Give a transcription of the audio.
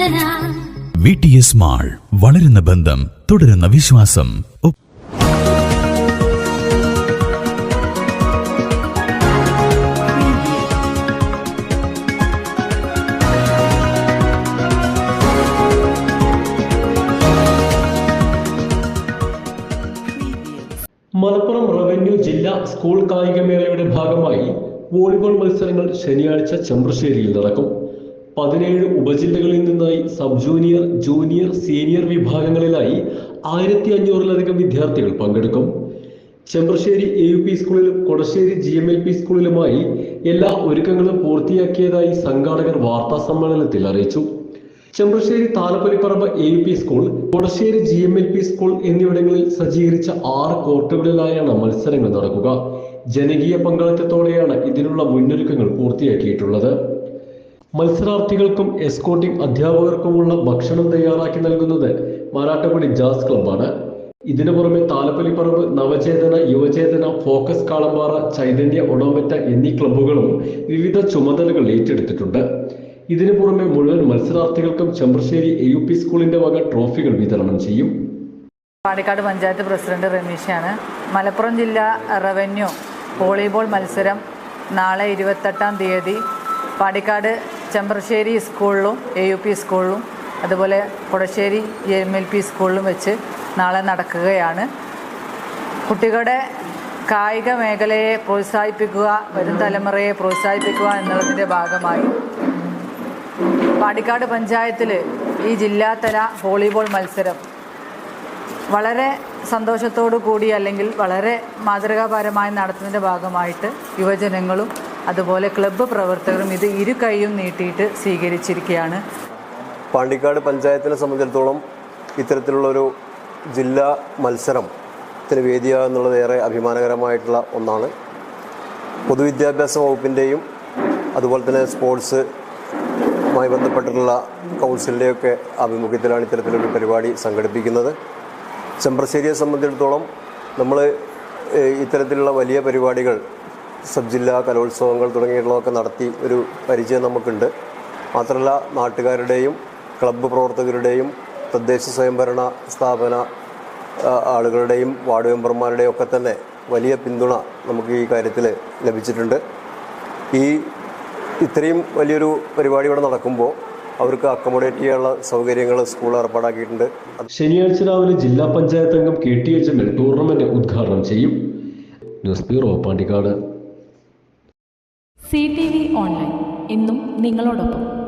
V T S mall വളരുന്ന ബന്ധം തുടരുന്ന വിശ്വാസം. മലപ്പുറം റവന്യൂ ജില്ലാ സ്കൂൾ കായികമേളയുടെ ഭാഗമായി വോളിബോൾ മത്സരങ്ങൾ ശനിയാഴ്ച ചെമ്പ്രശ്ശേരിയിൽ നടക്കും. പതിനേഴ് ഉപജില്ലകളിൽ നിന്നായി സബ് ജൂനിയർ ജൂനിയർ സീനിയർ വിഭാഗങ്ങളിലായി ആയിരത്തി അഞ്ഞൂറിലധികം വിദ്യാർത്ഥികൾ പങ്കെടുക്കും. ചെമ്പ്രശ്ശേരി എ യു പി സ്കൂളിലും Kodassery G M L P സ്കൂളിലുമായി എല്ലാ ഒരുക്കങ്ങളും പൂർത്തിയാക്കിയതായി സംഘാടകർ വാർത്താ സമ്മേളനത്തിൽ അറിയിച്ചു. Chembrassery Thalapoliparamba A U P school Kodassery G M L P school എന്നിവിടങ്ങളിൽ സജ്ജീകരിച്ച ആറ് കോർട്ടുകളിലായാണ് മത്സരങ്ങൾ നടക്കുക. ജനകീയ പങ്കാളിത്തത്തോടെയാണ് ഇതിനുള്ള മുന്നൊരുക്കങ്ങൾ പൂർത്തിയാക്കിയിട്ടുള്ളത്. മത്സരാർത്ഥികൾക്കും എസ്കോട്ടിംഗ് അധ്യാപകർക്കുമുള്ള ഭക്ഷണം തയ്യാറാക്കി നൽകുന്നത് മാരാട്ടപ്പടി ജാസ് ക്ലബ്ബാണ് ഇതിനു പുറമെ താലപ്പൊലിപ്പറമ്പ് നവചേതന യുവചേതന ഫോക്കസ് കാളമ്പാറ ചൈതന്യ ഒണോമറ്റ എന്നീ ക്ലബ്ബുകളും വിവിധ ചുമതലകൾ ഏറ്റെടുത്തിട്ടുണ്ട്. ഇതിനു പുറമെ മുഴുവൻ മത്സരാർത്ഥികൾക്കും ചെമ്പ്രശ്ശേരി എ യു പി സ്കൂളിന്റെ വക ട്രോഫികൾ വിതരണം ചെയ്യും. പാലക്കാട് പഞ്ചായത്ത് പ്രസിഡന്റ് റമീഷാണ് മലപ്പുറം ജില്ലാ റവന്യൂ വോളിബോൾ മത്സരം നാളെ ഇരുപത്തെട്ടാം തീയതി. പാണ്ടിക്കാട് ചെമ്പ്രശ്ശേരി സ്കൂളിലും എ യു പി സ്കൂളിലും അതുപോലെ കൊടശ്ശേരി എം എൽ പി സ്കൂളിലും വെച്ച് നാളെ നടക്കുകയാണ്. കുട്ടികളുടെ കായിക മേഖലയെ പ്രോത്സാഹിപ്പിക്കുക വരും തലമുറയെ പ്രോത്സാഹിപ്പിക്കുക എന്നുള്ളതിന്റെ ഭാഗമായി. പാടിക്കാട് പഞ്ചായത്തിൽ ഈ ജില്ലാതല വോളിബോൾ മത്സരം വളരെ സന്തോഷത്തോടു കൂടി അല്ലെങ്കിൽ വളരെ മാതൃകാപരമായി നടത്തുന്നതിന്റെ ഭാഗമായിട്ട് യുവജനങ്ങളും അതുപോലെ ക്ലബ്ബ് പ്രവർത്തകരും ഇത് ഇരു കൈയും നീട്ടിയിട്ട് സ്വീകരിച്ചിരിക്കുകയാണ്. പാണ്ടിക്കാട് പഞ്ചായത്തിനെ സംബന്ധിച്ചിടത്തോളം ഇത്തരത്തിലുള്ളൊരു ജില്ലാ മത്സരത്തിന് വേദിയാകുക എന്നുള്ളത് ഏറെ അഭിമാനകരമായിട്ടുള്ള ഒന്നാണ്. പൊതുവിദ്യാഭ്യാസ വകുപ്പിന്റെയും അതുപോലെ തന്നെ സ്പോർട്സ് മായി ബന്ധപ്പെട്ടിട്ടുള്ള കൗൺസിലിന്റെയൊക്കെ ആഭിമുഖ്യത്തിലാണ് ഇത്തരത്തിലൊരു പരിപാടി സംഘടിപ്പിക്കുന്നത്. ചെമ്പ്രശ്ശേരിയെ സംബന്ധിച്ചിടത്തോളം നമ്മൾ ഇത്തരത്തിലുള്ള വലിയ പരിപാടികൾ സബ് ജില്ലാ കലോത്സവങ്ങൾ തുടങ്ങിയിട്ടുള്ളതൊക്കെ നടത്തി ഒരു പരിചയം നമുക്കുണ്ട്. മാത്രമല്ല നാട്ടുകാരുടെയും ക്ലബ്ബ് പ്രവർത്തകരുടെയും തദ്ദേശ സ്വയംഭരണ സ്ഥാപന ആളുകളുടെയും വാർഡ് മെമ്പർമാരുടെയും ഒക്കെ തന്നെ വലിയ പിന്തുണ നമുക്ക് ഈ കാര്യത്തിൽ ലഭിച്ചിട്ടുണ്ട്. ഈ ഇത്രയും വലിയൊരു പരിപാടി ഇവിടെ നടക്കുമ്പോൾ അവർക്ക് അക്കോമഡേറ്റ് ചെയ്യാനുള്ള സൗകര്യങ്ങൾ സ്കൂൾ ഏർപ്പാടാക്കിയിട്ടുണ്ട്. ശനിയാഴ്ച രാവിലെ ജില്ലാ പഞ്ചായത്ത് അംഗം കെ ടി എച്ച് ടൂർണമെന്റ് ഉദ്ഘാടനം ചെയ്യും. News bureau Pandikkad. C T V online. ഇന്നും നിങ്ങളോടൊപ്പം.